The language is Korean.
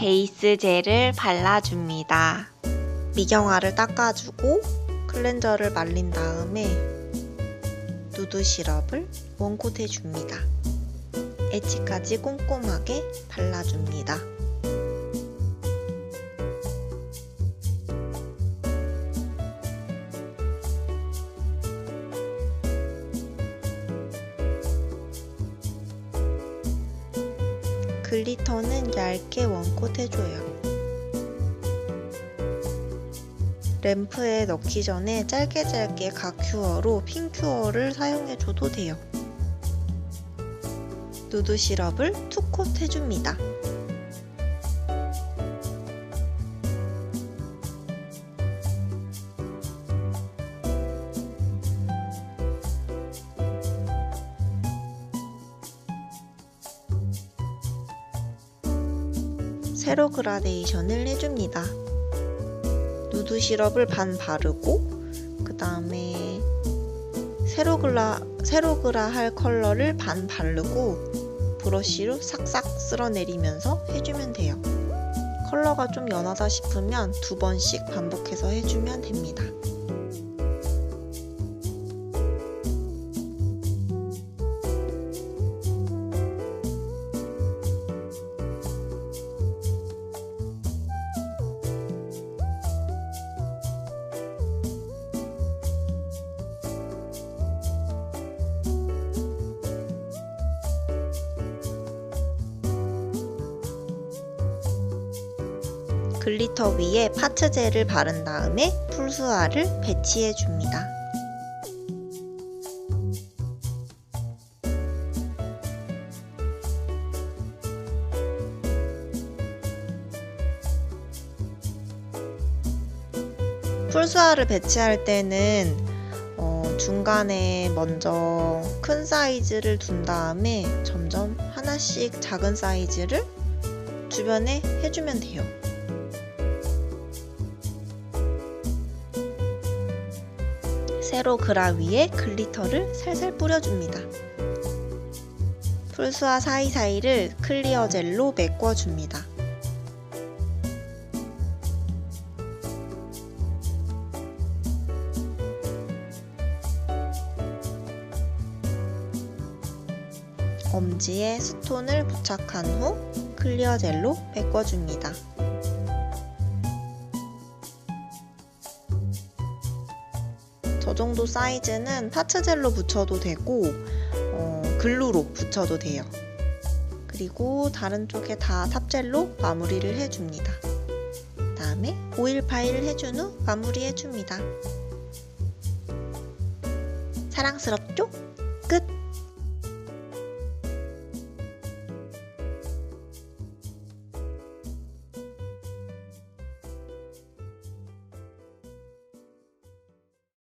베이스 젤을 발라줍니다. 미경화를 닦아주고 클렌저를 말린 다음에 누드 시럽을 원콧 해줍니다. 엣지까지 꼼꼼하게 발라줍니다. 글리터는 얇게 원콧 해줘요. 램프에 넣기 전에 짧게 짧게 각 큐어로 핑큐어를 사용해줘도 돼요. 누드 시럽을 투콧 해줍니다. 세로 그라데이션을 해줍니다. 누드 시럽을 반 바르고 그 다음에 세로 그라 세로 그라 할 컬러를 반 바르고 브러쉬로 싹싹 쓸어내리면서 해주면 돼요. 컬러가 좀 연하다 싶으면 두 번씩 반복해서 해주면 됩니다. 글리터 위에 파츠 젤을 바른 다음에 풀수화를 배치해 줍니다. 풀수화를 배치할 때는 어, 중간에 먼저 큰 사이즈를 둔 다음에 점점 하나씩 작은 사이즈를 주변에 해주면 돼요. 세로 그라 위에 글리터를 살살 뿌려줍니다. 풀수와 사이사이를 클리어 젤로 메꿔줍니다. 엄지에 스톤을 부착한 후 클리어 젤로 메꿔줍니다. 저 정도 사이즈는 파츠젤로 붙여도 되고 어, 글루로 붙여도 돼요. 그리고 다른 쪽에 다 탑젤로 마무리를 해줍니다. 다음에 오일 파일 해준 후 마무리해줍니다. 사랑스럽죠? 끝!